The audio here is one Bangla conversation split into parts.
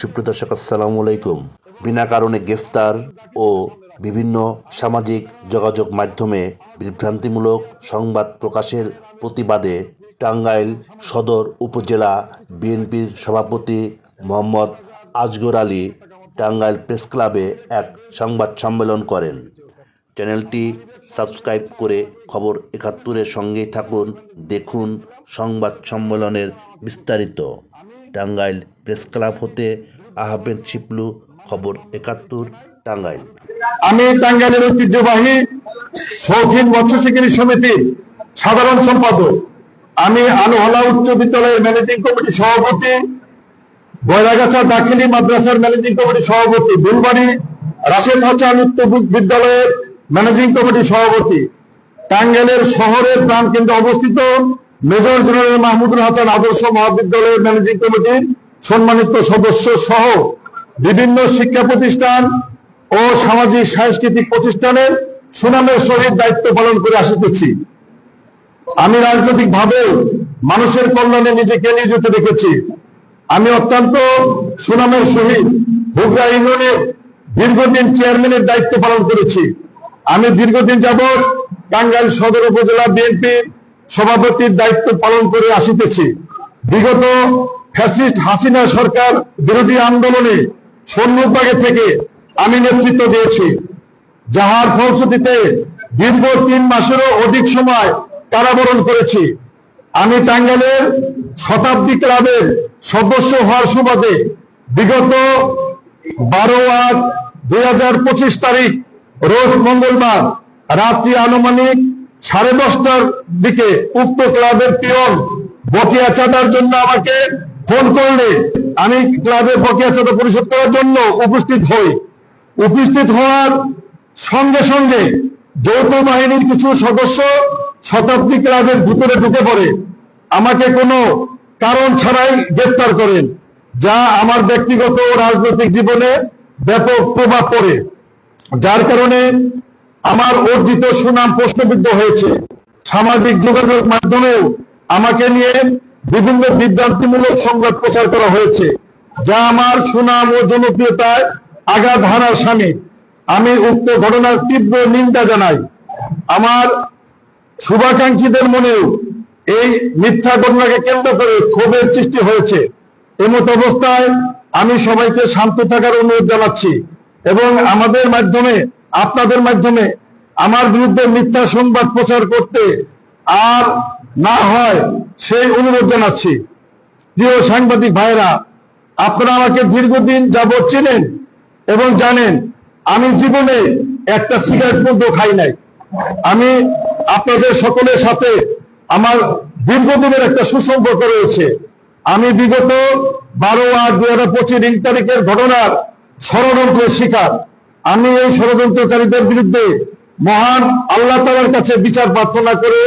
সুপ্রিয় দর্শক, আসসালামু আলাইকুম। বিনা কারণে গ্রেফতার ও বিভিন্ন সামাজিক যোগাযোগ মাধ্যমে বিভ্রান্তিমূলক সংবাদ প্রকাশের প্রতিবাদে টাঙ্গাইল সদর উপজেলা বিএনপির সভাপতি মোহাম্মদ আজগর আলী টাঙ্গাইল প্রেস ক্লাবে এক সংবাদ সম্মেলন করেন। চ্যানেলটি সাবস্ক্রাইব করে খবর একাত্তরের সঙ্গেই থাকুন, দেখুন সংবাদ সম্মেলনের বিস্তারিত। টাঙ্গাইল প্রেস ক্লাব হতে আহমেদ শিপলু, খবর একাত্তর, টাঙ্গাইল। আমি টাঙ্গাইলের ঐতিহ্যবাহী শৌখিন মৎস্য সমিতির সাধারণ সম্পাদক। আমি আনোহলা উচ্চ বিদ্যালয়ের ম্যানেজিং কমিটি সভাপতি বয়রাগাছা দাখিলি মাদ্রাসার ম্যানেজিং কমিটি সভাপতি, দুলবাড়ি রাশেদ হাসান উচ্চ বিদ্যালয়ের ম্যানেজিং কমিটি সভাপতি। টাঙ্গাইলের শহরের প্রাণকেন্দ্রে অবস্থিত মেজর জেনারেল মাহমুদুল হাসান আদর্শ মহাবিদ্যালয়ের ম্যানেজিং কমিটির সম্মানিত সদস্য সহ বিভিন্ন শিক্ষা প্রতিষ্ঠান ও সামাজিক সাংস্কৃতিক প্রতিষ্ঠানের সুনামের সহিত দায়িত্ব পালন করে আসিতেছি আমি রাজনৈতিক ভাবে মানুষের কল্যাণে নিজেকে নিয়োজিত রেখেছি আমি অত্যন্ত সুনামের সহিত হুগরা ইউনিয়নের দীর্ঘদিন চেয়ারম্যানের দায়িত্ব পালন করেছি। আমি দীর্ঘদিন যাবৎ টাঙ্গাইল সদর উপজেলা বিএনপির সভাপতির দায়িত্ব পালন করে আসিতেছি। বিগত ফ্যাসিস্ট হাসিনা সরকার বিরোধী আন্দোলনে সন্মুখভাগে থেকে আমি নেতৃত্ব দিয়েছি। যাহার ফলশ্রুতিতে দীর্ঘ তিন মাসেরও অধিক সময় কারাবরণ করেছি। আমি টাঙ্গালের শতাব্দী ক্লাবের সদস্য হওয়ার সুবাদে বিগত বারো আট দুই তারিখ, রোজ মঙ্গলবার রাত্রি আনুমানিক সাড়ে দশটার দিকে উক্ত ক্লাবের পিয়ন বকেয়া চাঁদার জন্য আমাকে ফোন করলে আমি ক্লাবের বকেয়া চাঁদা পরিশোধ করার জন্য উপস্থিত হই। উপস্থিত হওয়ার সঙ্গে সঙ্গে যৌথ বাহিনীর কিছু সদস্য শতাব্দী ক্লাবের ভিতরে ঢুকে পড়ে। আমাকে কোনো কারণ ছাড়াই গ্রেপ্তার করেন, যা আমার ব্যক্তিগত ও রাজনৈতিক জীবনে ব্যাপক প্রভাব পড়ে। যার কারণে আমার অর্জিত সুনাম প্রশ্নবিদ্ধ হয়েছে। সামাজিক যোগাযোগ মাধ্যমেও আমাকে নিয়ে বিভিন্ন বিভ্রান্তিমূলক সংবাদ প্রচার করা হয়েছে, যা আমার সুনাম ও জনপ্রিয়তায় আঘাত হানার স্বামী আমি উক্ত ঘটনার তীব্র নিন্দা জানাই। আমার শুভাকাঙ্ক্ষীদের মনেও এই মিথ্যা ঘটনাকে কেন্দ্র করে ক্ষোভের সৃষ্টি হয়েছে। এমত অবস্থায় আমি সবাইকে শান্ত থাকার অনুরোধ জানাচ্ছি এবং আমাদের মাধ্যমে আপনাদের মাধ্যমে আমার বিরুদ্ধে মিথ্যা সংবাদ প্রচার করতে আর না হয় সেই অনুরোধ জানাচ্ছি। প্রিয় সাংবাদিক ভাইরা আপনারা আমাকে দীর্ঘদিন যাবৎ চেনেন এবং জানেন, আমি জীবনে একটা সিগারেট পর্যন্ত খাই নাই। আমি আপনাদের সকলের সাথে আমার দীর্ঘদিনের একটা সুসম্পর্ক রয়েছে। আমি বিগত বারো আট দু হাজার পঁচিশ তারিখের ঘটনার ষড়যন্ত্রের শিকার। আমি এই ষড়যন্ত্রকারীদের বিরুদ্ধে মহান আল্লাহ তালার কাছে বিচার প্রার্থনা করে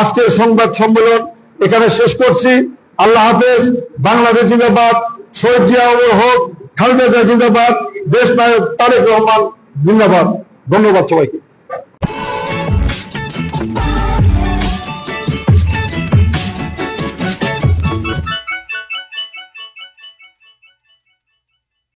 আজকের সংবাদ সম্মেলন এখানে শেষ করছি। আল্লাহ হাফেজ। বাংলাদেশ জিন্দাবাদ। শহীদ জিয়া অমর হক, খালেদা জিন্দাবাদ। দেশ নায়ক তারেক রহমান জিন্দাবাদ। ধন্যবাদ সবাইকে।